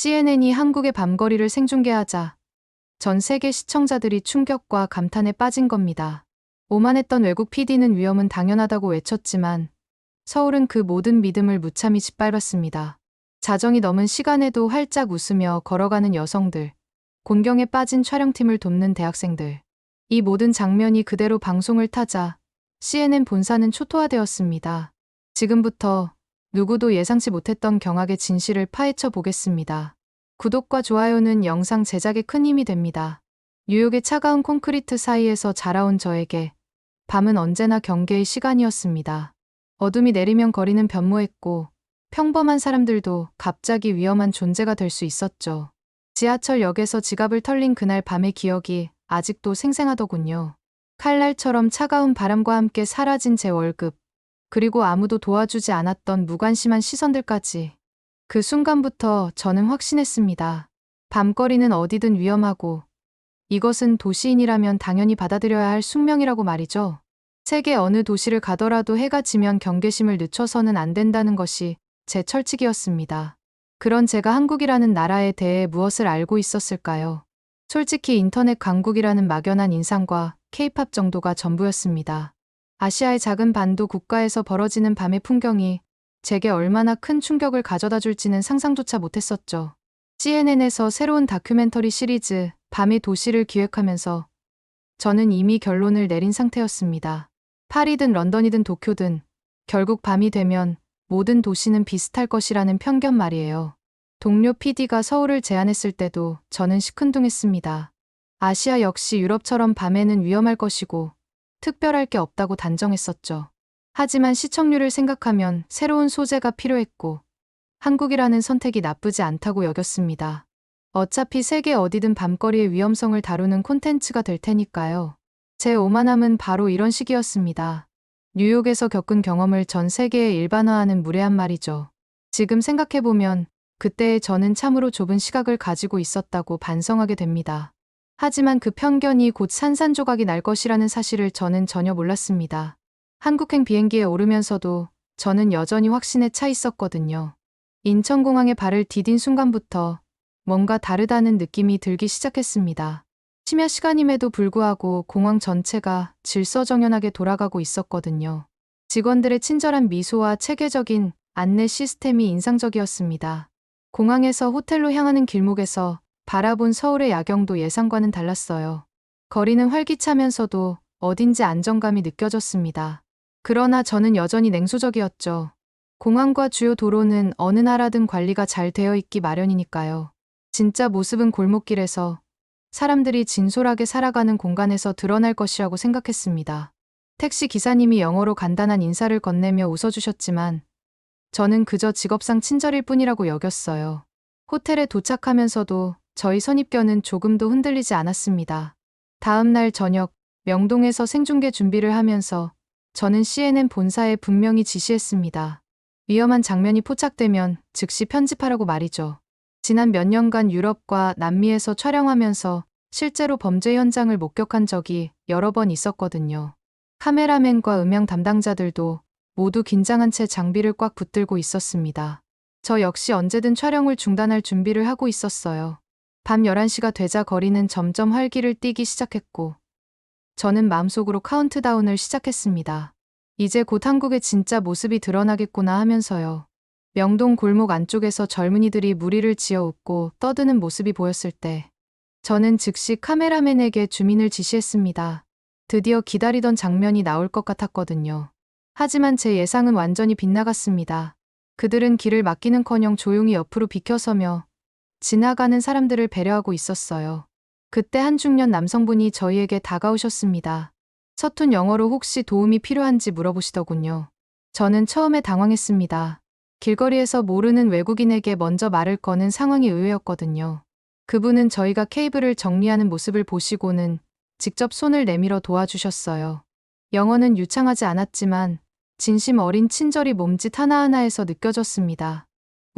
CNN이 한국의 밤거리를 생중계하자 전 세계 시청자들이 충격과 감탄에 빠진 겁니다. 오만했던 외국 PD는 위험은 당연하다고 외쳤지만 서울은 그 모든 믿음을 무참히 짓밟았습니다. 자정이 넘은 시간에도 활짝 웃으며 걸어가는 여성들, 곤경에 빠진 촬영팀을 돕는 대학생들. 이 모든 장면이 그대로 방송을 타자 CNN 본사는 초토화되었습니다. 지금부터 누구도 예상치 못했던 경악의 진실을 파헤쳐 보겠습니다. 구독과 좋아요는 영상 제작에 큰 힘이 됩니다. 뉴욕의 차가운 콘크리트 사이에서 자라온 저에게 밤은 언제나 경계의 시간이었습니다. 어둠이 내리면 거리는 변모했고 평범한 사람들도 갑자기 위험한 존재가 될 수 있었죠. 지하철역에서 지갑을 털린 그날 밤의 기억이 아직도 생생하더군요. 칼날처럼 차가운 바람과 함께 사라진 제 월급, 그리고 아무도 도와주지 않았던 무관심한 시선들까지. 그 순간부터 저는 확신했습니다. 밤거리는 어디든 위험하고, 이것은 도시인이라면 당연히 받아들여야 할 숙명이라고 말이죠. 세계 어느 도시를 가더라도 해가 지면 경계심을 늦춰서는 안 된다는 것이 제 철칙이었습니다. 그런 제가 한국이라는 나라에 대해 무엇을 알고 있었을까요? 솔직히 인터넷 강국이라는 막연한 인상과 케이팝 정도가 전부였습니다. 아시아의 작은 반도 국가에서 벌어지는 밤의 풍경이 제게 얼마나 큰 충격을 가져다 줄지는 상상조차 못했었죠. CNN에서 새로운 다큐멘터리 시리즈 밤의 도시를 기획하면서 저는 이미 결론을 내린 상태였습니다. 파리든 런던이든 도쿄든 결국 밤이 되면 모든 도시는 비슷할 것이라는 편견 말이에요. 동료 PD가 서울을 제안했을 때도 저는 시큰둥했습니다. 아시아 역시 유럽처럼 밤에는 위험할 것이고 특별할 게 없다고 단정했었죠. 하지만 시청률을 생각하면 새로운 소재가 필요했고 한국이라는 선택이 나쁘지 않다고 여겼습니다. 어차피 세계 어디든 밤거리의 위험성을 다루는 콘텐츠가 될 테니까요. 제 오만함은 바로 이런 식이었습니다. 뉴욕에서 겪은 경험을 전 세계에 일반화하는 무례한 말이죠. 지금 생각해보면 그때의 저는 참으로 좁은 시각을 가지고 있었다고 반성하게 됩니다. 하지만 그 편견이 곧 산산조각이 날 것이라는 사실을 저는 전혀 몰랐습니다. 한국행 비행기에 오르면서도 저는 여전히 확신에 차 있었거든요. 인천공항에 발을 디딘 순간부터 뭔가 다르다는 느낌이 들기 시작했습니다. 심야 시간임에도 불구하고 공항 전체가 질서정연하게 돌아가고 있었거든요. 직원들의 친절한 미소와 체계적인 안내 시스템이 인상적이었습니다. 공항에서 호텔로 향하는 길목에서 바라본 서울의 야경도 예상과는 달랐어요. 거리는 활기차면서도 어딘지 안정감이 느껴졌습니다. 그러나 저는 여전히 냉소적이었죠. 공항과 주요 도로는 어느 나라든 관리가 잘 되어 있기 마련이니까요. 진짜 모습은 골목길에서 사람들이 진솔하게 살아가는 공간에서 드러날 것이라고 생각했습니다. 택시 기사님이 영어로 간단한 인사를 건네며 웃어주셨지만 저는 그저 직업상 친절일 뿐이라고 여겼어요. 호텔에 도착하면서도 저희 선입견은 조금도 흔들리지 않았습니다. 다음 날 저녁 명동에서 생중계 준비를 하면서 저는 CNN 본사에 분명히 지시했습니다. 위험한 장면이 포착되면 즉시 편집하라고 말이죠. 지난 몇 년간 유럽과 남미에서 촬영하면서 실제로 범죄 현장을 목격한 적이 여러 번 있었거든요. 카메라맨과 음향 담당자들도 모두 긴장한 채 장비를 꽉 붙들고 있었습니다. 저 역시 언제든 촬영을 중단할 준비를 하고 있었어요. 밤 11시가 되자 거리는 점점 활기를 띠기 시작했고, 저는 마음속으로 카운트다운을 시작했습니다. 이제 곧 한국의 진짜 모습이 드러나겠구나 하면서요. 명동 골목 안쪽에서 젊은이들이 무리를 지어 웃고 떠드는 모습이 보였을 때, 저는 즉시 카메라맨에게 주민을 지시했습니다. 드디어 기다리던 장면이 나올 것 같았거든요. 하지만 제 예상은 완전히 빗나갔습니다. 그들은 길을 막기는커녕 조용히 옆으로 비켜서며 지나가는 사람들을 배려하고 있었어요. 그때 한 중년 남성분이 저희에게 다가오셨습니다. 서툰 영어로 혹시 도움이 필요한지 물어보시더군요. 저는 처음에 당황했습니다. 길거리에서 모르는 외국인에게 먼저 말을 거는 상황이 의외였거든요. 그분은 저희가 케이블을 정리하는 모습을 보시고는 직접 손을 내밀어 도와주셨어요. 영어는 유창하지 않았지만 진심 어린 친절이 몸짓 하나하나에서 느껴졌습니다.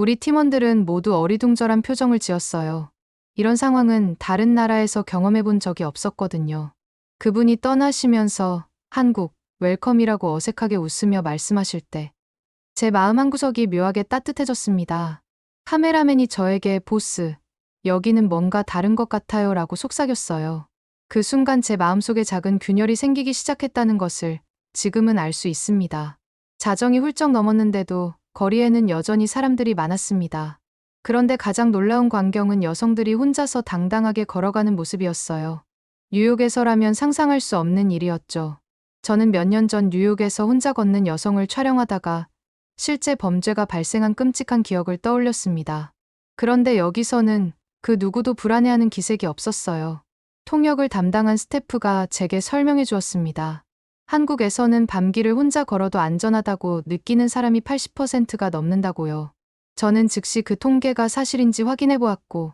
우리 팀원들은 모두 어리둥절한 표정을 지었어요. 이런 상황은 다른 나라에서 경험해 본 적이 없었거든요. 그분이 떠나시면서 한국, 웰컴이라고 어색하게 웃으며 말씀하실 때 제 마음 한구석이 묘하게 따뜻해졌습니다. 카메라맨이 저에게 보스, 여기는 뭔가 다른 것 같아요 라고 속삭였어요. 그 순간 제 마음속에 작은 균열이 생기기 시작했다는 것을 지금은 알 수 있습니다. 자정이 훌쩍 넘었는데도 거리에는 여전히 사람들이 많았습니다. 그런데 가장 놀라운 광경은 여성들이 혼자서 당당하게 걸어가는 모습이었어요. 뉴욕에서라면 상상할 수 없는 일이었죠. 저는 몇 년 전 뉴욕에서 혼자 걷는 여성을 촬영하다가 실제 범죄가 발생한 끔찍한 기억을 떠올렸습니다. 그런데 여기서는 그 누구도 불안해하는 기색이 없었어요. 통역을 담당한 스태프가 제게 설명해 주었습니다. 한국에서는 밤길을 혼자 걸어도 안전하다고 느끼는 사람이 80%가 넘는다고요. 저는 즉시 그 통계가 사실인지 확인해 보았고,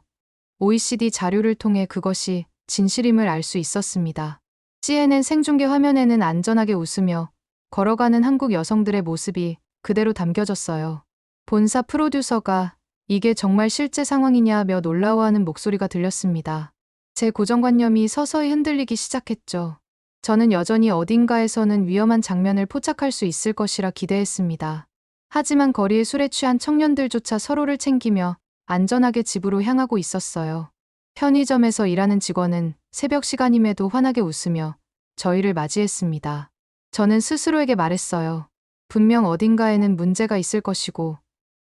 OECD 자료를 통해 그것이 진실임을 알 수 있었습니다. CNN 생중계 화면에는 안전하게 웃으며 걸어가는 한국 여성들의 모습이 그대로 담겨졌어요. 본사 프로듀서가 이게 정말 실제 상황이냐며 놀라워하는 목소리가 들렸습니다. 제 고정관념이 서서히 흔들리기 시작했죠. 저는 여전히 어딘가에서는 위험한 장면을 포착할 수 있을 것이라 기대했습니다. 하지만 거리에 술에 취한 청년들조차 서로를 챙기며 안전하게 집으로 향하고 있었어요. 편의점에서 일하는 직원은 새벽 시간임에도 환하게 웃으며 저희를 맞이했습니다. 저는 스스로에게 말했어요. 분명 어딘가에는 문제가 있을 것이고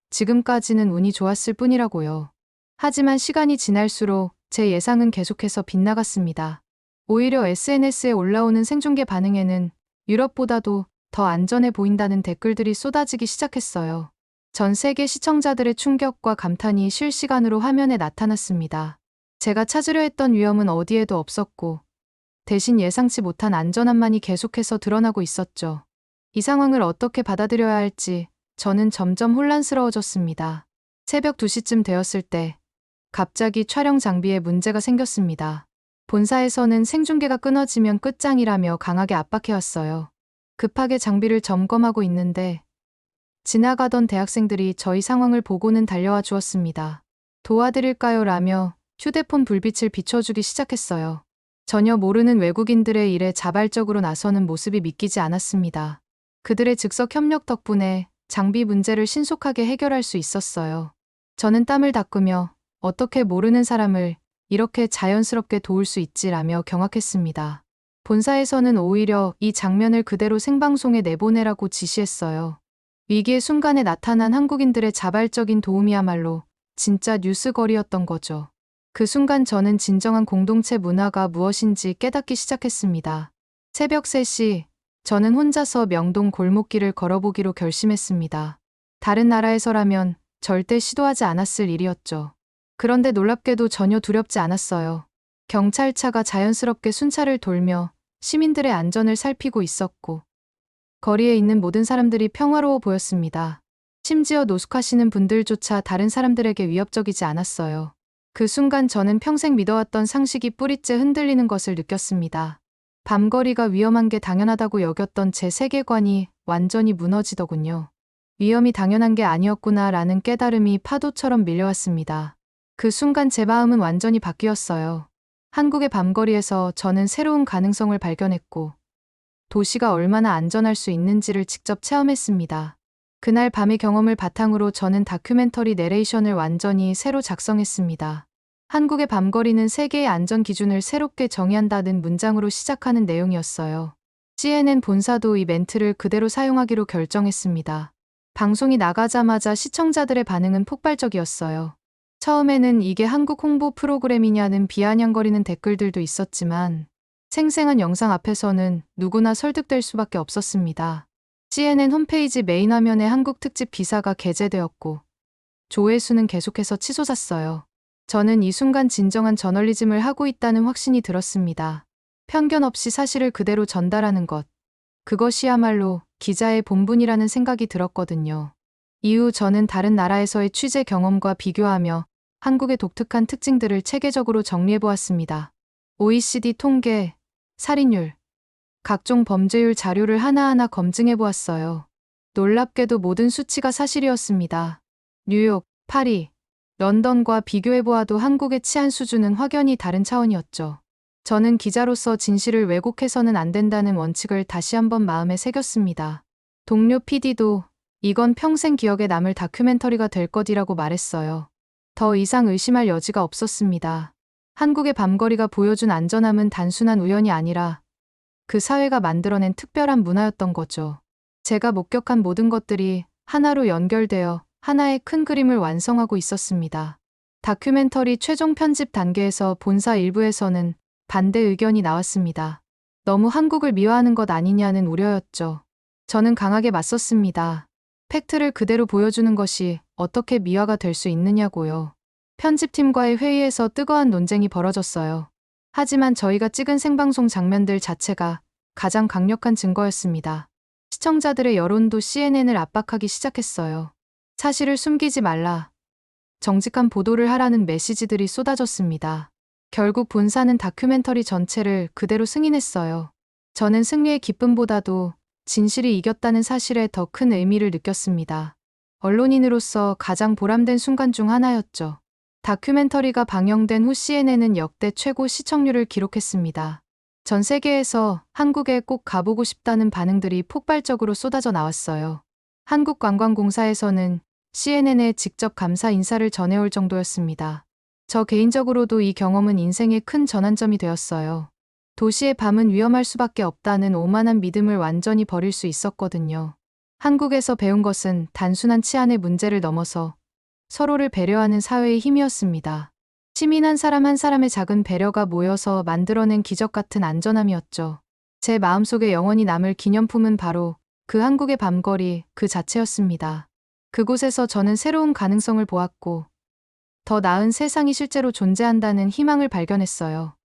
지금까지는 운이 좋았을 뿐이라고요. 하지만 시간이 지날수록 제 예상은 계속해서 빗나갔습니다. 오히려 SNS에 올라오는 생중계 반응에는 유럽보다도 더 안전해 보인다는 댓글들이 쏟아지기 시작했어요. 전 세계 시청자들의 충격과 감탄이 실시간으로 화면에 나타났습니다. 제가 찾으려 했던 위험은 어디에도 없었고, 대신 예상치 못한 안전함만이 계속해서 드러나고 있었죠. 이 상황을 어떻게 받아들여야 할지 저는 점점 혼란스러워졌습니다. 새벽 2시쯤 되었을 때 갑자기 촬영 장비에 문제가 생겼습니다. 본사에서는 생중계가 끊어지면 끝장이라며 강하게 압박해왔어요. 급하게 장비를 점검하고 있는데 지나가던 대학생들이 저희 상황을 보고는 달려와 주었습니다. 도와드릴까요? 라며 휴대폰 불빛을 비춰주기 시작했어요. 전혀 모르는 외국인들의 일에 자발적으로 나서는 모습이 믿기지 않았습니다. 그들의 즉석 협력 덕분에 장비 문제를 신속하게 해결할 수 있었어요. 저는 땀을 닦으며 어떻게 모르는 사람을 이렇게 자연스럽게 도울 수 있지라며 경악했습니다. 본사에서는 오히려 이 장면을 그대로 생방송에 내보내라고 지시했어요. 위기의 순간에 나타난 한국인들의 자발적인 도움이야말로 진짜 뉴스거리였던 거죠. 그 순간 저는 진정한 공동체 문화가 무엇인지 깨닫기 시작했습니다. 새벽 3시, 저는 혼자서 명동 골목길을 걸어보기로 결심했습니다. 다른 나라에서라면 절대 시도하지 않았을 일이었죠. 그런데 놀랍게도 전혀 두렵지 않았어요. 경찰차가 자연스럽게 순찰을 돌며 시민들의 안전을 살피고 있었고, 거리에 있는 모든 사람들이 평화로워 보였습니다. 심지어 노숙하시는 분들조차 다른 사람들에게 위협적이지 않았어요. 그 순간 저는 평생 믿어왔던 상식이 뿌리째 흔들리는 것을 느꼈습니다. 밤거리가 위험한 게 당연하다고 여겼던 제 세계관이 완전히 무너지더군요. 위험이 당연한 게 아니었구나 라는 깨달음이 파도처럼 밀려왔습니다. 그 순간 제 마음은 완전히 바뀌었어요. 한국의 밤거리에서 저는 새로운 가능성을 발견했고, 도시가 얼마나 안전할 수 있는지를 직접 체험했습니다. 그날 밤의 경험을 바탕으로 저는 다큐멘터리 내레이션을 완전히 새로 작성했습니다. 한국의 밤거리는 세계의 안전 기준을 새롭게 정의한다는 문장으로 시작하는 내용이었어요. CNN 본사도 이 멘트를 그대로 사용하기로 결정했습니다. 방송이 나가자마자 시청자들의 반응은 폭발적이었어요. 처음에는 이게 한국 홍보 프로그램이냐는 비아냥거리는 댓글들도 있었지만 생생한 영상 앞에서는 누구나 설득될 수밖에 없었습니다. CNN 홈페이지 메인 화면에 한국 특집 기사가 게재되었고 조회수는 계속해서 치솟았어요. 저는 이 순간 진정한 저널리즘을 하고 있다는 확신이 들었습니다. 편견 없이 사실을 그대로 전달하는 것. 그것이야말로 기자의 본분이라는 생각이 들었거든요. 이후 저는 다른 나라에서의 취재 경험과 비교하며 한국의 독특한 특징들을 체계적으로 정리해 보았습니다. OECD 통계, 살인율, 각종 범죄율 자료를 하나하나 검증해 보았어요. 놀랍게도 모든 수치가 사실이었습니다. 뉴욕, 파리, 런던과 비교해 보아도 한국의 치안 수준은 확연히 다른 차원이었죠. 저는 기자로서 진실을 왜곡해서는 안 된다는 원칙을 다시 한번 마음에 새겼습니다. 동료 PD도 이건 평생 기억에 남을 다큐멘터리가 될 것이라고 말했어요. 더 이상 의심할 여지가 없었습니다. 한국의 밤거리가 보여준 안전함은 단순한 우연이 아니라 그 사회가 만들어낸 특별한 문화였던 거죠. 제가 목격한 모든 것들이 하나로 연결되어 하나의 큰 그림을 완성하고 있었습니다. 다큐멘터리 최종 편집 단계에서 본사 일부에서는 반대 의견이 나왔습니다. 너무 한국을 미화하는 것 아니냐는 우려였죠. 저는 강하게 맞섰습니다. 팩트를 그대로 보여주는 것이 어떻게 미화가 될 수 있느냐고요. 편집팀과의 회의에서 뜨거운 논쟁이 벌어졌어요. 하지만 저희가 찍은 생방송 장면들 자체가 가장 강력한 증거였습니다. 시청자들의 여론도 CNN을 압박하기 시작했어요. 사실을 숨기지 말라. 정직한 보도를 하라는 메시지들이 쏟아졌습니다. 결국 본사는 다큐멘터리 전체를 그대로 승인했어요. 저는 승리의 기쁨보다도 진실이 이겼다는 사실에 더 큰 의미를 느꼈습니다. 언론인으로서 가장 보람된 순간 중 하나였죠. 다큐멘터리가 방영된 후 CNN은 역대 최고 시청률을 기록했습니다. 전 세계에서 한국에 꼭 가보고 싶다는 반응들이 폭발적으로 쏟아져 나왔어요. 한국관광공사에서는 CNN에 직접 감사 인사를 전해올 정도였습니다. 저 개인적으로도 이 경험은 인생의 큰 전환점이 되었어요. 도시의 밤은 위험할 수밖에 없다는 오만한 믿음을 완전히 버릴 수 있었거든요. 한국에서 배운 것은 단순한 치안의 문제를 넘어서 서로를 배려하는 사회의 힘이었습니다. 시민 한 사람 한 사람의 작은 배려가 모여서 만들어낸 기적 같은 안전함이었죠. 제 마음속에 영원히 남을 기념품은 바로 그 한국의 밤거리 그 자체였습니다. 그곳에서 저는 새로운 가능성을 보았고, 더 나은 세상이 실제로 존재한다는 희망을 발견했어요.